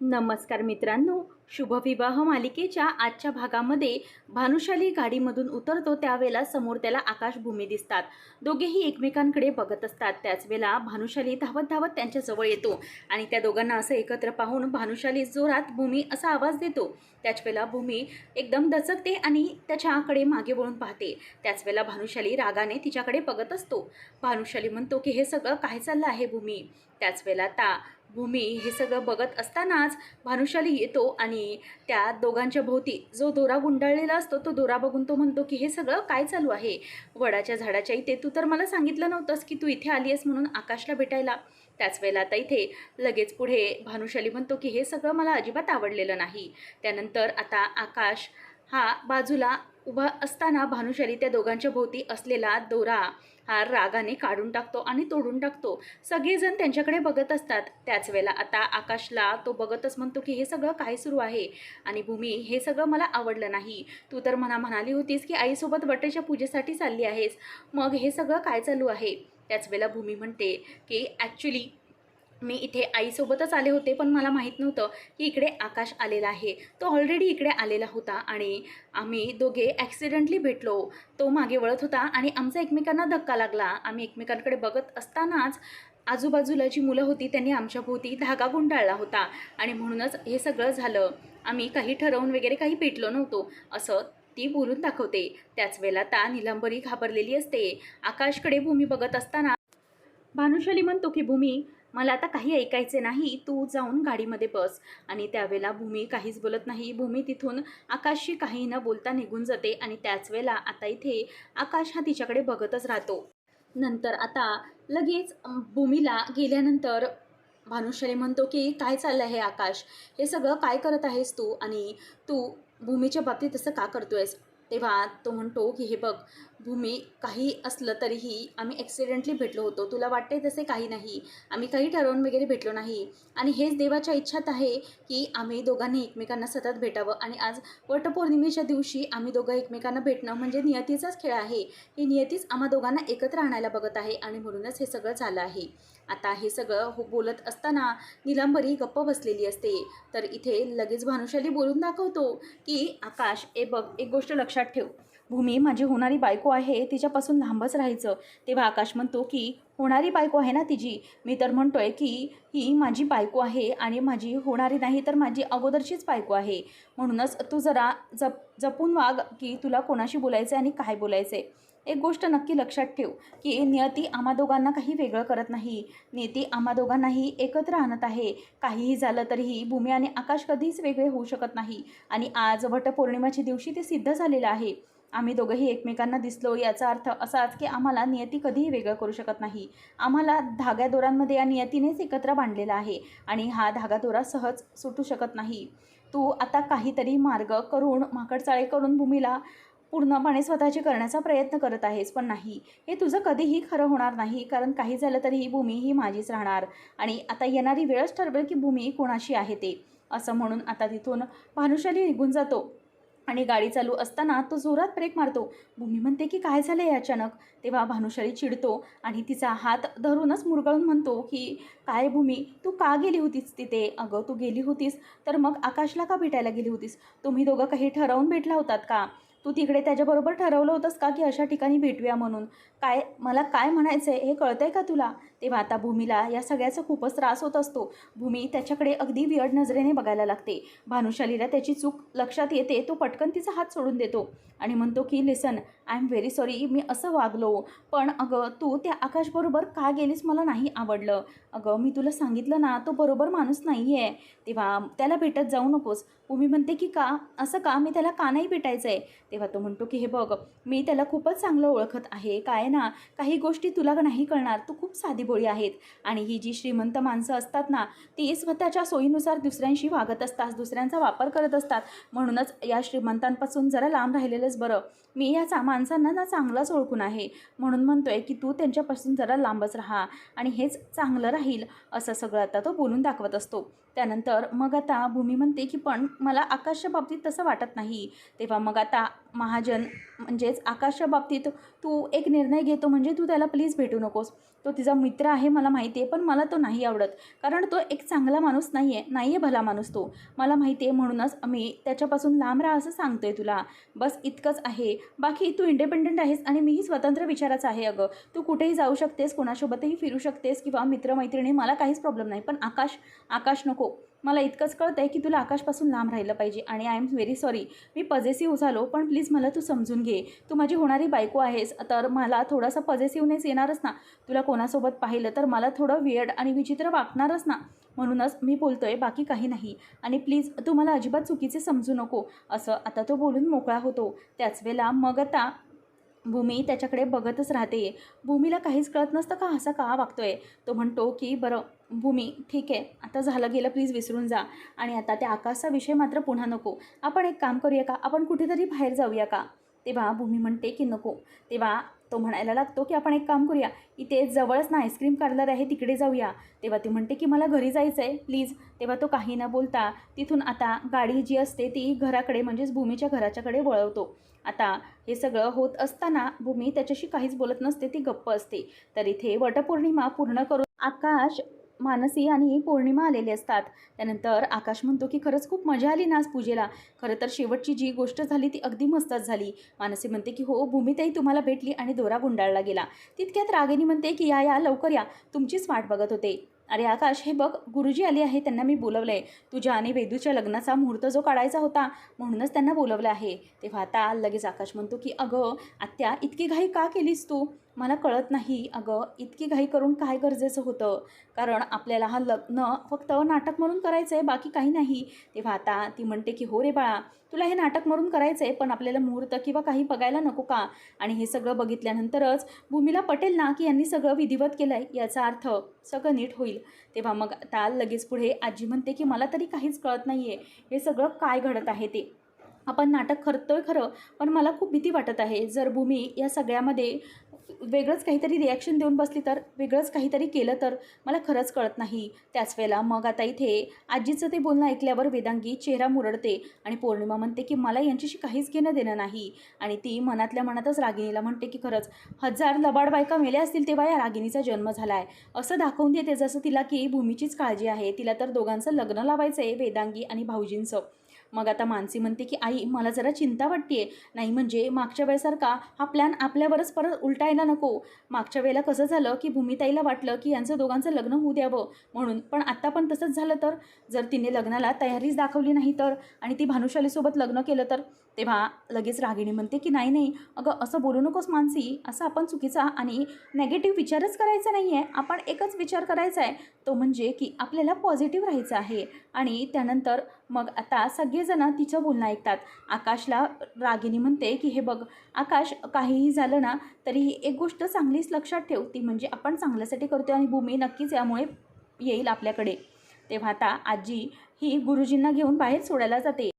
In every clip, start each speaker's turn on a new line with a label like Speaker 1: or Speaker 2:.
Speaker 1: नमस्कार मित्रांनो. शुभविवाह मालिकेच्या आजच्या भागामध्ये भानुशाली गाडीमधून उतरतो त्यावेळेला समोर त्याला आकाशभूमी दिसतात. दोघेही एकमेकांकडे बघत असतात. त्याच वेळेला भानुशाली धावत धावत त्यांच्याजवळ येतो आणि त्या दोघांना असं एकत्र पाहून भानुशाली जोरात भूमी असा आवाज देतो. त्याच वेळेला भूमी एकदम दचकते आणि त्याच्याकडे मागे वळून पाहते. त्याच वेळेला भानुशाली रागाने तिच्याकडे बघत असतो. भानुशाली म्हणतो की हे सगळं काय चाललं आहे भूमी? त्याच वेळेला ता भूमी हे सगळं बघत असतानाच भानुशाली येतो आणि त्या दोघांच्या भोवती जो दोरा गुंडाळलेला असतो तो दोरा बघून तो म्हणतो की हे सगळं काय चालू आहे? वडाच्या झाडाच्या इथे तू तर मला सांगितलं नव्हतंस की तू इथे आली आहेस म्हणून आकाशला भेटायला. त्याच वेळेला आता इथे लगेच पुढे भानुशाली म्हणतो की हे सगळं मला अजिबात आवडलेलं नाही. त्यानंतर आता आकाश हा बाजूला उभा असताना भानुशाली त्या दोघांच्या भोवती असलेला दोरा हा रागाने काढून टाकतो आणि तोडून टाकतो. सगळेजण त्यांच्याकडे बघत असतात. त्याच वेळेला आता आकाशला तो बघतच म्हणतो की हे सगळं काय सुरू आहे? आणि भूमी हे सगळं मला आवडलं नाही. तू तर मला म्हणाली होतीस की आईसोबत बटेच्या पूजेसाठी चालली आहेस. मग हे सगळं काय चालू आहे? त्याच वेळेला भूमी म्हणते की ॲक्च्युली मी इथे आईसोबतच आले होते पण मला माहीत नव्हतं की इकडे आकाश आलेला आहे. तो ऑलरेडी इकडे आलेला होता आणि आम्ही दोघे ॲक्सिडेंटली भेटलो. तो मागे वळत होता आणि आमचा एकमेकांना धक्का लागला. आम्ही एकमेकांकडे बघत असतानाच आजूबाजूला जी मुलं होती त्यांनी आमच्या भोवती धागा गुंडाळला होता आणि म्हणूनच हे सगळं झालं. आम्ही काही ठरवून वगैरे काही भेटलो नव्हतो असं ती बोलून दाखवते. त्याच वेळेला ता निलंबरी घाबरलेली असते. आकाशकडे भूमी बघत असताना भानुशाली म्हणतो की भूमी मला आता काही ऐकायचे नाही तू जाऊन गाडीमध्ये बस. आणि त्यावेळेला भूमी काहीच बोलत नाही. भूमी तिथून आकाशशी काही न बोलता निघून जाते आणि त्याच वेळेला आता इथे आकाश हा तिच्याकडे बघतच राहतो. नंतर आता लगेच भूमीला गेल्यानंतर भानुशाली म्हणतो की काय चाललं आहे आकाश? हे सगळं काय करत आहेस तू? आणि तू भूमीच्या बाबतीत तसं का करतोयस? तेव्हा तो म्हणतो की हे बघ भूमी काही असलं तरीही आम्ही ॲक्सिडेंटली भेटलो होतो. तुला वाटते तसे काही नाही. आम्ही काही ठरवून वगैरे भेटलो नाही. आणि हेच देवाच्या इच्छात आहे की आम्ही दोघांनी एकमेकांना सतत भेटावं. आणि आज वटपौर्णिमेच्या दिवशी आम्ही दोघं एकमेकांना भेटणं म्हणजे नियतीचाच खेळ आहे. ही नियतीच आम्हा दोघांना एकत्र आणायला बघत आहे आणि म्हणूनच हे सगळं झालं आहे. आता हे सगळं हो बोलत असताना निलांबरी गप्प बसलेली असते. तर इथे लगेच भानुशाली बोलून दाखवतो की आकाश ए बघ एक गोष्ट लक्षात ठेव. भूमी माझी होणारी बायको आहे तिच्यापासून लांबच राहायचं. तेव्हा आकाश म्हणतो की होणारी बायको आहे ना तिची? मी तर म्हणतोय की ही माझी बायको आहे आणि माझी होणारी नाही तर माझी अगोदरचीच बायको आहे. म्हणूनच तू जरा जप जपून वाग की तुला कोणाशी बोलायचं आणि काय बोलायचं आहे एक गोष्ट नक्की लक्षात ठेव की नियती आम्हा दोघांना काही वेगळं करत नाही. नियती आम्हा दोघांनाही एकत्र आणत आहे. काहीही झालं तरीही भूमी आणि आकाश कधीच वेगळे होऊ शकत नाही. आणि आज वटपौर्णिमाच्या दिवशी ते सिद्ध झालेलं आहे. आम्ही दोघंही एकमेकांना दिसलो याचा अर्थ असाच की आम्हाला नियती कधीही वेगळं करू शकत नाही. आम्हाला धाग्या दोरांमध्ये या नियतीनेच एकत्र बांधलेला आहे आणि हा धागा दोरा सहज सुटू शकत नाही. तू आता काहीतरी मार्ग करून माकडचाळे करून भूमीला पूर्णपणे स्वतःची करण्याचा प्रयत्न करत आहेस पण नाही. हे तुझं कधीही खरं होणार नाही कारण काही झालं तरी ही भूमी ही माझीच राहणार आणि आता येणारी वेळच ठरवेल की भूमी कोणाशी आहे ते. असं म्हणून आता तिथून भानुशाली निघून जातो. आणि गाडी चालू असताना तो जोरात ब्रेक मारतो. भूमी म्हणते की काय झालं आहे अचानक? तेव्हा भानुशाली चिडतो आणि तिचा हात धरूनच मुरगळून म्हणतो की काय भूमी तू का गेली होतीस तिथे? अगं तू गेली होतीस तर मग आकाशला का भेटायला गेली होतीस? तुम्ही दोघं काही ठरवून भेटला होतात का? तू तिकडे त्याच्याबरोबर ठरवलं होतंस का की अशा ठिकाणी भेटूया म्हणून? काय मला काय म्हणायचं आहे हे कळतं आहे का तुला? तेव्हा आता भूमीला या सगळ्याचा खूपच त्रास होत असतो. भूमी त्याच्याकडे अगदी वियड नजरेने बघायला लागते. भानुशालीला त्याची चूक लक्षात येते तो पटकन तिचा हात सोडून देतो आणि म्हणतो की listen I am very sorry मी असं वागलो. पण अगं तू त्या आकाशबरोबर का गेलीस मला नाही आवडलं. अगं मी तुला सांगितलं ना तो बरोबर माणूस नाही आहे तेव्हा त्याला भेटत जाऊ नकोस. भूमी म्हणते की का? असं का? मी त्याला का नाही भेटायचं आहे तेव्हा तो म्हणतो की हे बघ मी त्याला खूपच चांगलं ओळखत आहे. काय ना काही गोष्टी तुला नाही कळणार. तू खूप साधीभोळी आहेत. आणि ही जी श्रीमंत माणसं असतात ना ती स्वतःच्या सोयीनुसार दुसऱ्यांशी वागत असतात दुसऱ्यांचा वापर करत असतात. म्हणूनच या श्रीमंतांपासून जरा लांब राहिलेलंच बरं. मी या चा माणसांना ना चांगलंच ओळखून आहे. म्हणून म्हणतोय की तू त्यांच्यापासून जरा लांबच राहा आणि हेच चांगलं राहील असं सगळं आता तो बोलून दाखवत असतो. त्यानंतर मग आता भूमी म्हणते की पण मला आकाशच्या बाबतीत तसं वाटत नाही. तेव्हा मग आता महाजन म्हणजेच आकाशच्या बाबतीत तू एक निर्णय घेतो म्हणजे तू त्याला प्लीज भेटू नकोस. तो तिचा मित्र आहे मला माहिती आहे पण मला तो नाही आवडत. कारण तो एक चांगला माणूस नाही आहे नाही आहे भला माणूस तो. मला माहिती आहे म्हणूनच मी त्याच्यापासून लांब राहा असं सांगतो आहे तुला. बस इतकंच आहे. बाकी तू इंडिपेंडंट आहेस आणि मीही स्वतंत्र विचाराचा आहे अगं. तू कुठेही जाऊ शकतेस कोणासोबतही फिरू शकतेस किंवा मित्रमैत्रिणी मला काहीच प्रॉब्लेम नाही. पण आकाश आकाश नको. मला इतकंच कळतं आहे की तुला आकाशपासून लांब राहिलं पाहिजे आणि आय एम व्हेरी सॉरी मी पजेसिव्ह झालो पण प्लीज मला तू समजून घे. तू माझी होणारी बायको आहेस तर मला थोडासा पजेसिव्हनेस येणारच ना. तुला कोणासोबत पाहिलं तर मला थोडं वियर्ड आणि विचित्र वागणारच ना. म्हणूनच मी बोलतो आहे बाकी काही नाही. आणि प्लीज तू मला अजिबात चुकीचे समजू नको. असं आता तो बोलून मोकळा होतो. त्याच वेळेला मग आता भूमी त्याच्याकडे बघतच राहते. भूमीला काहीच कळत नसतं का असा का वागतोय? तो म्हणतो की बरं भूमी ठीक आहे. आता झालं गेलं प्लीज विसरून जा. आणि आता त्या आकाशचा विषय मात्र पुन्हा नको. आपण एक काम करूया का? आपण कुठेतरी बाहेर जाऊया का? तेव्हा भूमी म्हणते की नको. तेव्हा तो म्हणायला लागतो की आपण एक काम करूया. इथे जवळच ना आईस्क्रीम पार्लर आहे तिकडे जाऊया. तेव्हा ती म्हणते की मला घरी जायचं आहे प्लीज तेव्हा तो काही न बोलता तिथून आता गाडी जी असते ती घराकडे म्हणजेच भूमीच्या घराच्याकडे वळवतो. आता हे सगळं होत असताना भूमी त्याच्याशी काहीच बोलत नसते ती गप्प असते. तर इथे वटपौर्णिमा पूर्ण करून आकाश मानसी आणि पौर्णिमा आलेले असतात. त्यानंतर आकाश म्हणतो की खरंच खूप मजा आली ना आज पूजेला. खरं तर शेवटची जी गोष्ट झाली ती अगदी मस्तच झाली. मानसी म्हणते की हो भूमिताई तुम्हाला भेटली आणि दोरा गुंडाळला गेला. तितक्यात रागिनी म्हणते की या या लवकर या. तुमचीच वाट बघत होते. अरे आकाश हे बघ गुरुजी आले आहे त्यांना मी बोलवलं आहे तुझ्या आणि वेदूच्या लग्नाचा मुहूर्त जो काढायचा होता म्हणूनच त्यांना बोलवलं आहे. तेव्हा आता लगेच आकाश म्हणतो की अगं आत्या इतकी घाई का केलीस तू? मला कळत नाही. अगं इतकी घाई करून काय गरजेचं होतं? कारण आपल्याला हा लग्न फक्त नाटक म्हणून करायचं आहे बाकी काही नाही. तेव्हा आता ती म्हणते की हो रे बाळा तुला हे नाटक म्हणून करायचं आहे पण आपल्याला मुहूर्त किंवा काही बघायला नको का? आणि हे सगळं बघितल्यानंतरच भूमीला पटेल ना की यांनी सगळं विधिवत केलं आहे याचा अर्थ सगळं नीट होईल. तेव्हा मग आता लगेच पुढे आजी म्हणते की मला तरी काहीच कळत नाही आहे हे सगळं काय घडत आहे ते? आपण नाटक करतोय खरं पण मला खूप भीती वाटत आहे. जर भूमी या सगळ्यामध्ये वेगळंच काहीतरी रिॲक्शन देऊन बसली तर वेगळंच काहीतरी केलं तर मला खरंच कळत नाही. त्याच वेळेला मग आता इथे आजीचं ते बोलणं ऐकल्यावर वेदांगी चेहरा मुरडते आणि पौर्णिमा म्हणते की मला यांच्याशी काहीच घेणं देणं नाही. आणि ती मनातल्या मनातच रागिणीला म्हणते की खरंच हजार लबाड बायका मेल्या असतील तेव्हा या रागिणीचा जन्म झाला आहे असं दाखवून देते जसं तिला की भूमीचीच काळजी आहे. तिला तर दोघांचं लग्न लावायचं आहे वेदांगी आणि भाऊजींचं. मग आता मानसी म्हणते की आई मला जरा चिंता वाटते नाही म्हणजे मागच्या वेळेसारखा हा प्लॅन आपल्यावरच परत उलटायला नको. मागच्या वेळेला कसं झालं की भूमिताईला वाटलं की यांचं दोघांचं लग्न होऊ द्यावं म्हणून. पण आत्ता पण तसंच झालं तर. जर तिने लग्नाला तयारीच दाखवली नाही तर आणि ती भानुशालीसोबत लग्न केलं तर तेव्हा लगेच रागिणी म्हणते की नाही नाही अगं असं बोलू नकोस मानसी असं आपण चुकीचा आणि नेगेटिव्ह विचारच करायचा नाही आहे आपण एकच विचार करायचा आहे. तो म्हणजे की आपल्याला पॉझिटिव्ह राहायचं आहे. आणि त्यानंतर मग आता सगळेजण तिचं बोलणं ऐकतात. आकाशला रागिणी म्हणते की हे बघ आकाश काहीही झालं ना तरी ही एक गोष्ट चांगलीच लक्षात ठेव. ती म्हणजे आपण चांगल्यासाठी करतो आणि भूमी नक्कीच यामुळे येईल आपल्याकडे. तेव्हा आता आजी ही गुरुजींना घेऊन बाहेर सोडायला जाते.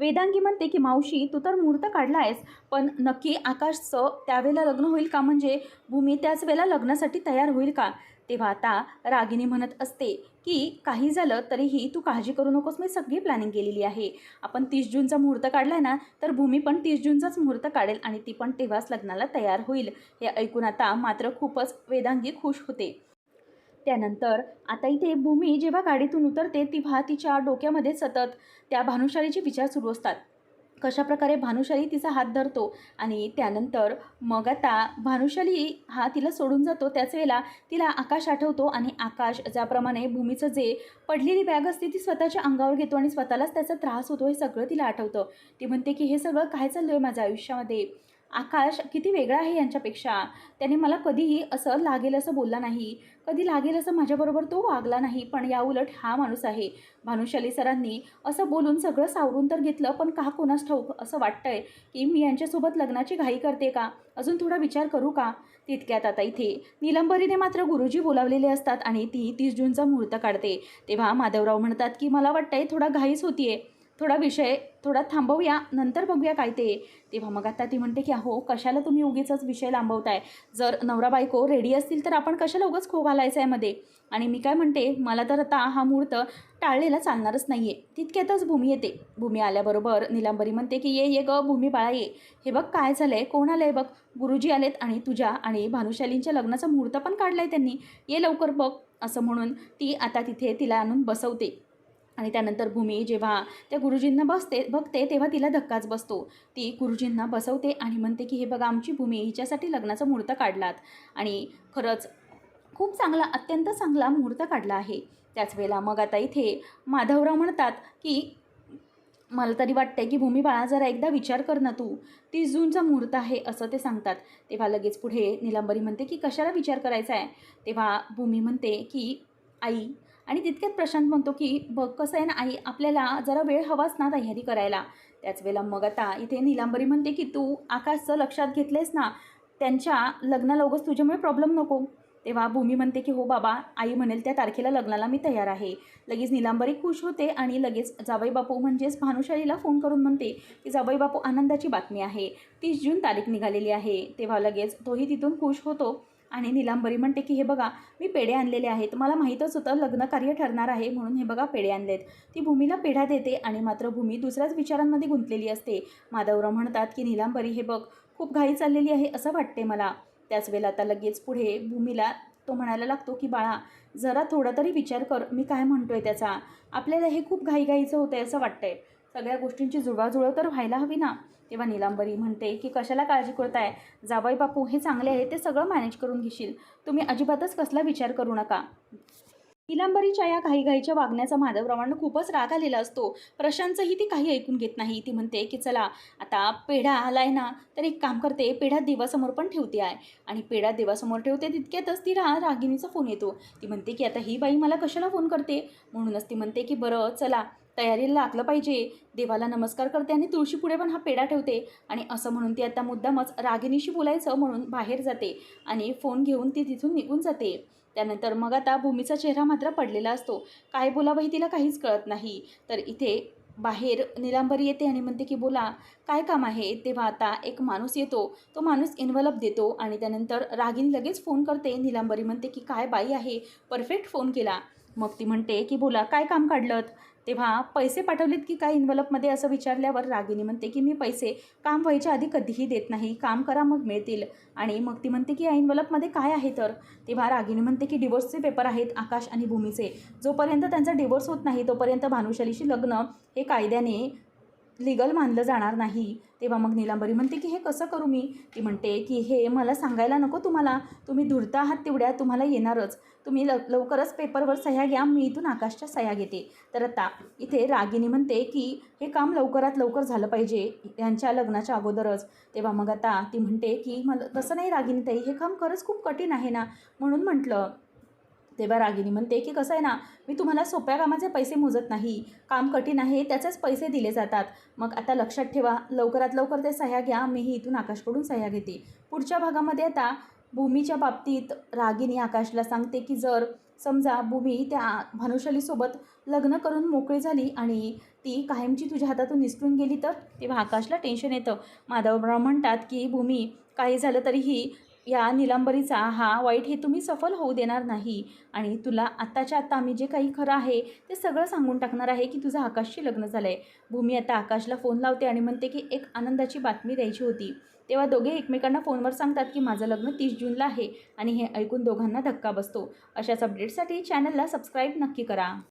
Speaker 1: वेदांगी म्हणते की मावशी तू तर मुहूर्त काढला आहेस पण नक्की आकाशचं त्यावेळेला लग्न होईल का? म्हणजे भूमी त्याच वेळेला लग्नासाठी तयार होईल का? तेव्हा आता रागिनी म्हणत असते की काही झालं तरीही तू काळजी करू नकोस मी सगळी प्लॅनिंग केलेली आहे. आपण तीस जूनचा मुहूर्त काढला आहे ना तर भूमी पण तीस जूनचाच मुहूर्त काढेल आणि ती पण तेव्हाच लग्नाला तयार होईल. हे ऐकून आता मात्र खूपच वेदांगी खुश होते. त्यानंतर आता इथे भूमी जेव्हा गाडीतून उतरते तेव्हा तिच्या डोक्यामध्ये सतत त्या भानुशालीचे विचार सुरू असतात. कशाप्रकारे भानुशाली तिचा हात धरतो आणि त्यानंतर मग आता भानुशाली हा तिला सोडून जातो त्याच वेळेला तिला आकाश आठवतो आणि आकाश ज्याप्रमाणे भूमीचं जे पडलेली बॅग असते ती स्वतःच्या अंगावर घेतो आणि स्वतःलाच त्याचा त्रास होतो हे सगळं तिला आठवतं. ती म्हणते की हे सगळं काय चाललं आहे माझ्या आयुष्यामध्ये? आकाश किती वेगळा आहे यांच्यापेक्षा? त्याने मला कधीही असं लागेल असं बोलला नाही. कधी लागेल असं माझ्याबरोबर तो वागला नाही. पण या उलट हा माणूस आहे. भानुशाली सरांनी असं बोलून सगळं सावरून तर घेतलं पण का कोणास ठाऊक असं वाटतंय की मी यांच्यासोबत लग्नाची घाई करते का? अजून थोडा विचार करू का? तितक्यात आता इथे निलंबरीने मात्र गुरुजी बोलावलेले असतात आणि ती तीस जूनचा मुहूर्त काढते. तेव्हा माधवराव म्हणतात की मला वाटतंय थोडा घाईच होतीये. थोडा विषय थोडा थांबवूया. नंतर बघूया काय ते. तेव्हा मग आता ती म्हणते की अहो कशाला तुम्ही उगीच विषय लांबवताय? जर नवरा बायको रेडी असतील तर आपण कशाला उगाच खो घालायचं आहे मध्ये? आणि मी काय म्हणते मला तर आता हा मुहूर्त टाळलेला चालणारच नाही आहे तितक्यातच भूमी येते. भूमी आल्याबरोबर निलांबरी म्हणते की ये ये ग भूमी बाळा ये. हे बघ काय झालं आहे कोण आलं आहे बघ? गुरुजी आलेत आणि तुझ्या आणि भानुशालींच्या लग्नाचा मुहूर्त पण काढला आहे त्यांनी. ये लवकर बघ. असं म्हणून ती आता तिथे तिला आणून बसवते. आणि त्यानंतर भूमी जेव्हा त्या गुरुजींना बसते बघते तेव्हा तिला धक्काच बसतो. ती गुरुजींना बसवते आणि म्हणते की हे बघा आमची भूमी हिच्यासाठी लग्नाचा मुहूर्त काढलात. आणि खरंच खूप चांगला अत्यंत चांगला मुहूर्त काढला आहे. त्याच वेळेला मग आता इथे माधवराव म्हणतात की मला तरी वाटतंय की भूमी बाळा जरा एकदा विचार कर ना तू. तीस जूनचा मुहूर्त आहे असं ते सांगतात. तेव्हा लगेच पुढे निलंबरी म्हणते की कशाला विचार करायचा आहे तेव्हा भूमी म्हणते की आई आणि तितक्यात प्रशांत म्हणतो की बघ कसं आहे ना आई आपल्याला जरा वेळ हवाच ना तयारी करायला. त्याच वेळेला मग आता इथे निलांबरी म्हणते की तू आकाशचं लक्षात घेतलेस ना त्यांच्या लग्नाला उगाच तुझ्यामुळे प्रॉब्लेम नको. तेव्हा भूमी म्हणते की हो बाबा आई म्हणेल त्या तारखेला लग्नाला मी तयार आहे. लगेच निलांबरी खुश होते आणि लगेच जावई बापू म्हणजेच भानुशालीला फोन करून म्हणते की जावई बापू आनंदाची बातमी आहे. तीस जून तारीख निघालेली आहे. तेव्हा लगेच तोही तिथून खुश होतो. आणि निलांबरी म्हणते की हे बघा मी पेढे आणलेले आहेत. मला माहीतच होतं लग्न कार्य ठरणार आहे म्हणून हे बघा पेढे आणलेत. ती भूमीला पेढा देते आणि मात्र भूमी दुसऱ्याच विचारांमध्ये गुंतलेली असते. माधवराव म्हणतात की निलांबरी हे बघ खूप घाई चाललेली आहे असं वाटते मला. त्याच वेळेला आता लगेच पुढे भूमीला तो म्हणायला लागतो की बाळा जरा थोडा तरी विचार कर. मी काय म्हणतोय त्याचा? आपल्याला हे खूप घाईघाईचं होतं आहे असं वाटतंय. सगळ्या गोष्टींची जुळवाजुळव तर व्हायला हवी ना. तेव्हा निलांबरी म्हणते की कशाला काळजी करताय? जावई बापू हे चांगले आहे ते सगळं मॅनेज करून घेशील. तुम्ही अजिबातच कसला विचार करू नका. निलांबरीच्या या घाईघाईच्या वागण्याचा माधवरावांना खूपच राग आलेला असतो. प्रशांतचंही ती काही ऐकून घेत नाही. ती म्हणते की चला आता पेढा आलाय ना तर एक काम करते पेढा देवासमोर पण ठेवते आहे. आणि पेढा देवासमोर ठेवते तितक्यातच ती रा रागिणीचा फोन येतो. ती म्हणते की आता ही बाई मला कशाला फोन करते? म्हणूनच ती म्हणते की बरं चला तयारीला लागलं पाहिजे. देवाला नमस्कार करते आणि तुळशी पुढे पण हा पेढा ठेवते. आणि असं म्हणून ती आता मुद्दामच रागिणीशी बोलायचं म्हणून बाहेर जाते आणि फोन घेऊन ती तिथून निघून जाते. त्यानंतर मग आता भूमीचा चेहरा मात्र पडलेला असतो. काय बोलावंही तिला काहीच कळत नाही. तर इथे बाहेर निलांबरी येते आणि म्हणते की बोला काय काम आहे? तेव्हा आता एक माणूस येतो. तो माणूस इन्व्हलप देतो आणि त्यानंतर रागिनी लगेच फोन करते. निलांबरी म्हणते की काय बाई आहे? परफेक्ट फोन केला. मग ती म्हणते की बोला काय काम काढलं तेव्हा पैसे पाठवलेत की काय इन्व्हलपमध्ये असं विचारल्यावर रागिनी म्हणते की मी पैसे काम व्हायच्या आधी कधीही देत नाही काम करा मग मिळतील. आणि मग ती म्हणते की या इन्व्हलपमध्ये काय आहे तर? तेव्हा रागिनी म्हणते की डिवोर्सचे पेपर आहेत आकाश आणि भूमीचे. जोपर्यंत त्यांचा डिवोर्स होत नाही तोपर्यंत भानुशालीशी लग्न हे कायद्याने लिगल मानलं जाणार नाही. तेव्हा मग निलांबरी म्हणते की हे कसं करू मी? ती म्हणते की हे मला सांगायला नको तुम्हाला. तुम्ही धुरता आहात तेवढ्या तुम्हाला येणारच. तुम्ही ल लवकरच पेपरवर सह्या घ्या मी इथून आकाशच्या सह्या घेते. तर आता इथे रागिनी म्हणते की हे काम लवकरात लवकर झालं पाहिजे यांच्या लग्नाच्या अगोदरच. तेव्हा मग आता ती म्हणते की मला तसं नाही रागिनी ताई हे काम खरंच खूप कठीण आहे ना? म्हणून म्हटलं तेव्हा रागिनी म्हणते की कसं आहे ना मी तुम्हाला सोप्या कामाचे पैसे मोजत नाही. काम कठीण आहे त्याचेच पैसे दिले जातात. मग आता लक्षात ठेवा लवकरात लवकर ते सह्या घ्या मीही इथून आकाशकडून सह्या घेते. पुढच्या भागामध्ये आता भूमीच्या बाबतीत रागिनी आकाशला सांगते की जर समजा भूमी त्या भानुशालीसोबत लग्न करून मोकळी झाली आणि ती कायमची तुझ्या हातातून निसटून गेली तर? तेव्हा आकाशला टेन्शन येतं. माधवराव म्हणतात की भूमी काही झालं तरीही या निलांबरीचा हा वाईट हे तुम्ही सफल होऊ देणार नाही. आणि तुला आत्ताच्या आत्ता आम्ही जे काही खरं आहे ते सगळं सांगून टाकणार आहे की तुझं आकाशशी लग्न झालं आहे भूमी आता आकाशला फोन लावते आणि म्हणते की एक आनंदाची बातमी द्यायची होती. तेव्हा दोघे एकमेकांना फोनवर सांगतात की माझं लग्न तीस जूनला आहे आणि हे ऐकून दोघांना धक्का बसतो. अशाच अपडेटसाठी चॅनलला सबस्क्राईब नक्की करा.